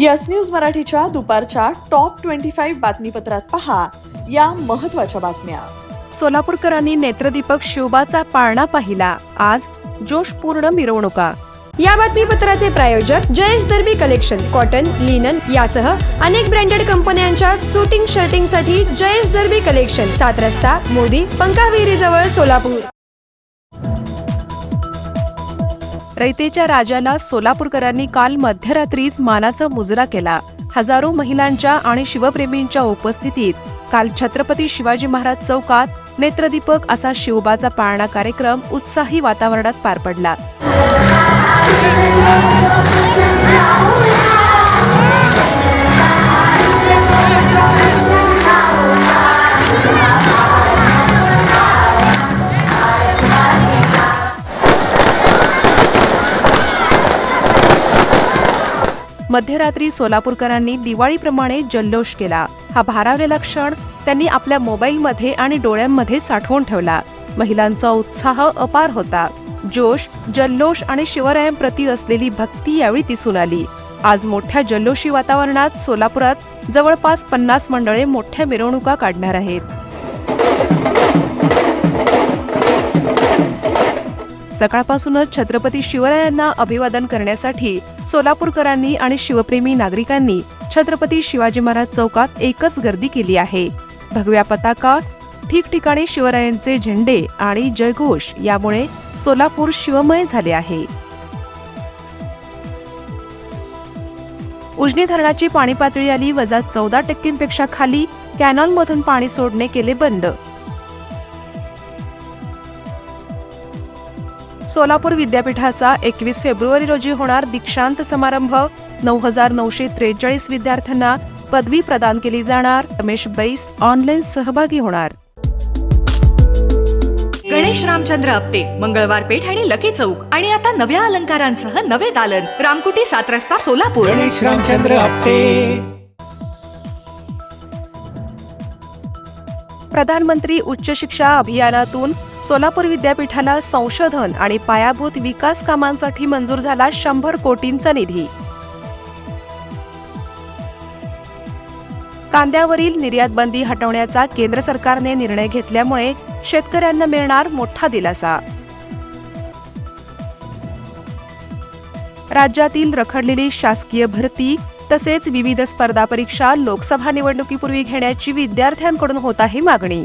Yes news मराठीच्या दुपारच्या top twenty five बातमीपत्रात पहा या महत्त्वाच्या बातम्या. सोलापूरकरांनी नेत्रदीपक शिवबाचा पाळणा पाहिला. आज जोशपूर्ण मिरवणुका. या बातमीपत्राचे प्रायोजक Jayesh Darbi collection cotton linen यासह अनेक ब्रँडेड कंपन्यांच्या सुटिंग शर्टिंगसाठी जयेश दर्बी कलेक्शन सात रस्ता मोदी पंकाविहिरी जवळ सोलापूर. रयतेच्या राजाला सोलापूरकरांनी काल मध्यरात्रीच मानाचा मुजरा केला. हजारो महिलांच्या आणि शिवप्रेमींच्या उपस्थितीत काल छत्रपती शिवाजी महाराज चौकात नेत्रदीपक असा शिवबाचा पाळणा कार्यक्रम उत्साही वातावरणात पार पडला. मध्यरात्री सोलापूरकरांनी दिवाळीप्रमाणे जल्लोष केला. हा भारावलेला क्षण त्यांनी आपल्या मोबाईलमध्ये आणि डोळ्यांमध्ये साठवून ठेवला. महिलांचा उत्साह अपार होता. जोश जल्लोष आणि शिवरायांप्रती असलेली भक्ती यावेळी दिसून आली. आज मोठ्या जल्लोषी वातावरणात सोलापुरात जवळपास पन्नास मंडळे मोठ्या मिरवणुका काढणार आहेत. सकाळपासूनच छत्रपती शिवरायांना अभिवादन करण्यासाठी सोलापूरकरांनी आणि शिवप्रेमी नागरिकांनी छत्रपती शिवाजी महाराज चौकात एकच गर्दी केली आहे. भगव्या पताका ठिकठिकाणी शिवरायांचे झेंडे आणि जयघोष यामुळे सोलापूर शिवमय झाले आहे. उजनी धरणाची पाणी पातळी आली वजा चौदा टक्क्यांपेक्षा खाली कॅनॉलमधून पाणी सोडणे केले बंद. सोलापूर विद्यापीठाचा एकवीस फेब्रुवारी रोजी होणार दीक्षांत समारंभ. नऊ हजार नऊशे त्रेचाळीस विद्यार्थ्यांना पदवी प्रदान केली जाणार. रमेश बैस ऑनलाईन सहभागी होणार. गणेश रामचंद्र आपटे मंगळवार पेठ आणि लकी चौक. आणि आता नव्या अलंकारांसह नवे दालन. रामकुटी सात रस्ता सोलापूर. गणेश रामचंद्र आपटे प्रधानमंत्री उच्च शिक्षा अभियानातून सोलापूर विद्यापीठाला संशोधन आणि पायाभूत विकास कामांसाठी मंजूर झाला शंभर कोटींचा निधी. कांद्यावरील निर्यात बंदी हटवण्याचा केंद्र सरकारने निर्णय घेतल्यामुळे शेतकऱ्यांना मिळणार मोठा दिलासा. राज्यातील रखडलेली शासकीय भरती तसेच विविध स्पर्धा परीक्षा लोकसभा निवडणुकीपूर्वी घेण्याची विद्यार्थ्यांकडून होत आहे मागणी.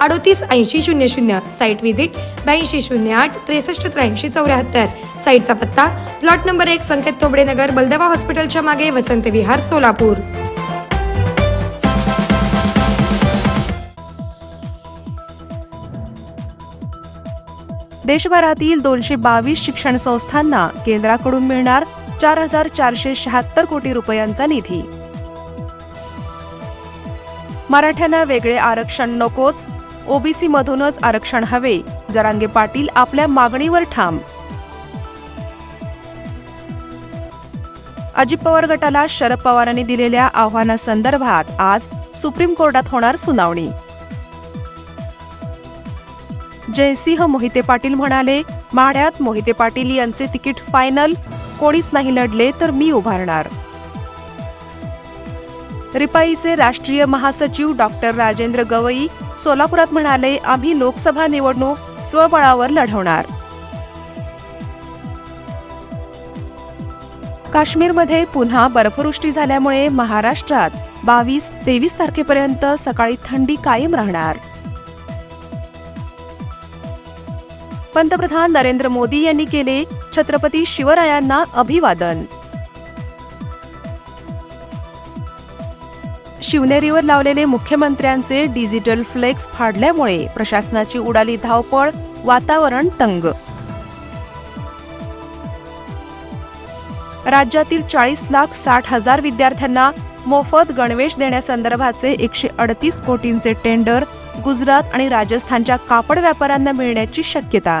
अडोतीस ऐंशी शून्य शून्य साईट व्हिजिट ब्याऐंशी शून्य आठ त्रेसष्ट त्र्याऐंशी चौऱ्याहत्तर. साईटचा पत्ता प्लॉट नंबर एक संकेत तोबडे नगर बलदवा हॉस्पिटलच्या मागे वसंत विहार सोलापूर. देशभरातील दोनशे बावीस शिक्षण संस्थांना केंद्राकडून मिळणार चार हजार चारशे शहात्तर कोटी रुपयांचा निधी. मराठ्यांना वेगळे आरक्षण नकोच ओबीसी मधूनच आरक्षण हवे. जरांगे पाटील आपल्या मागणीवर ठाम. अजित पवार गटाला शरद पवारांनी दिलेल्या आव्हानासंदर्भात आज सुप्रीम कोर्टात होणार सुनावणी. जयसिंह मोहिते पाटील म्हणाले माढ्यात मोहिते पाटील यांचे तिकीट फायनल. कोणीच नाही लढले तर मी उभारणार. रिपाईचे राष्ट्रीय महासचिव डॉक्टर राजेंद्र गवई सोलापुरात म्हणाले आम्ही लोकसभा निवडणूक स्वबळावर लढवणार. काश्मीरमध्ये पुन्हा बर्फवृष्टी झाल्यामुळे महाराष्ट्रात बावीस तेवीस तारखेपर्यंत सकाळी थंडी कायम राहणार. पंतप्रधान नरेंद्र मोदी यांनी केले छत्रपती शिवरायांना अभिवादन. शिवनेरीवर लावलेले मुख्यमंत्र्यांचे डिजिटल फ्लेक्स फाडल्यामुळे प्रशासनाची उडाली धावपळ वातावरण तंग. राज्यातील चाळीस लाख साठ हजार विद्यार्थ्यांना मोफत गणवेश देण्यासंदर्भाचे एकशे अडतीस कोटींचे टेंडर गुजरात आणि राजस्थानच्या कापड व्यापाऱ्यांना मिळण्याची शक्यता.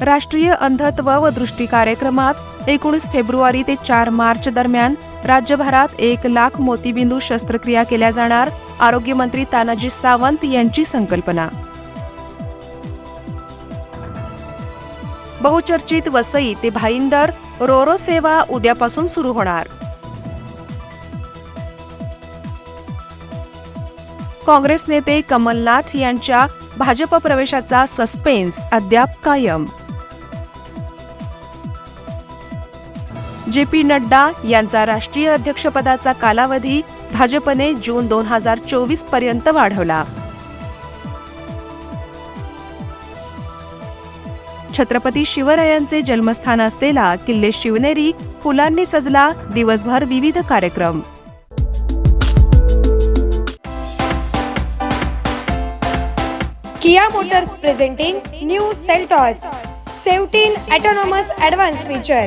राष्ट्रीय अंधत्व व दृष्टी कार्यक्रमात एकोणीस फेब्रुवारी ते चार मार्च दरम्यान राज्यभरात एक लाख मोतीबिंदू शस्त्रक्रिया केल्या जाणार आरोग्यमंत्री तानाजी सावंत यांची संकल्पना. बहुचर्चित वसई ते भाईंदर रोरो सेवा उद्यापासून सुरू होणार. काँग्रेस नेते कमलनाथ यांच्या भाजप प्रवेशाचा सस्पेन्स अद्याप कायम. जे पी नड्डा यांचा राष्ट्रीय अध्यक्षपदाचा कालावधी भाजपने जून दोन हजार चोवीसपर्यंत वाढवला. छत्रपती शिवरायांचे जन्मस्थान असलेला किल्ले शिवनेरी फुलांनी सजला दिवसभर विविध कार्यक्रम. Kia Motors presenting new Seltos seventeen autonomous advance feature.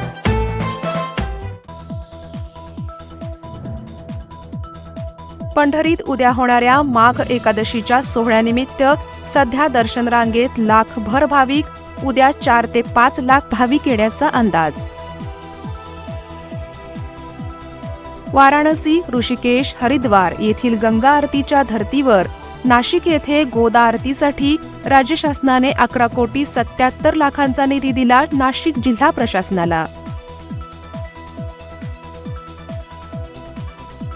पंढरीत उद्या होणाऱ्या माघ एकादशीच्या सोहळ्यानिमित्त सध्या दर्शन रांगेत लाखभर भाविक उद्या चार ते पाच लाख भाविक येण्याचा अंदाज. वाराणसी ऋषिकेश हरिद्वार येथील गंगा आरतीच्या धर्तीवर नाशिक येथे गोदा आरतीसाठी राज्य शासनाने अकरा कोटी सत्याहत्तर लाखांचा निधी दिला नाशिक जिल्हा प्रशासनाला.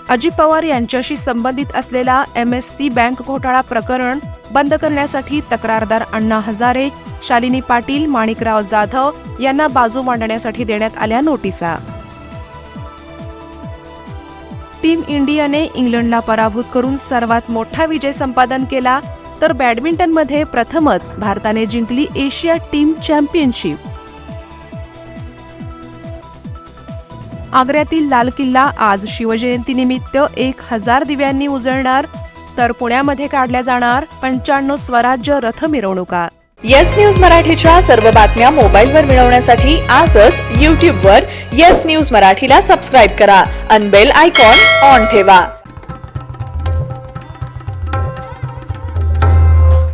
अजित पवार यांच्याशी संबंधित असलेला एम एस सी बँक घोटाळा प्रकरण बंद करण्यासाठी तक्रारदार अण्णा हजारे शालिनी पाटील माणिकराव जाधव यांना बाजू मांडण्यासाठी देण्यात आल्या नोटिसा. टीम इंडियाने इंग्लंडला पराभूत करून सर्वात मोठा विजय संपादन केला तर बॅडमिंटनमध्ये प्रथमच भारताने जिंकली एशिया टीम चॅम्पियनशिप. आग्र्यातील लाल किल्ला आज शिवजयंतीनिमित्त एक हजार दिव्यांनी उजळणार तर पुण्यामध्ये काढल्या जाणार पंच्याण्णव स्वराज्य रथ मिरवणुका येस न्यूज मराठीच्या सर्व बातम्या मोबाईलवर मिळवण्यासाठी आजच यूट्यूबवर येस न्यूज मराठीला सबस्क्राईब करा. अनबेल आयकॉन ऑन ठेवा.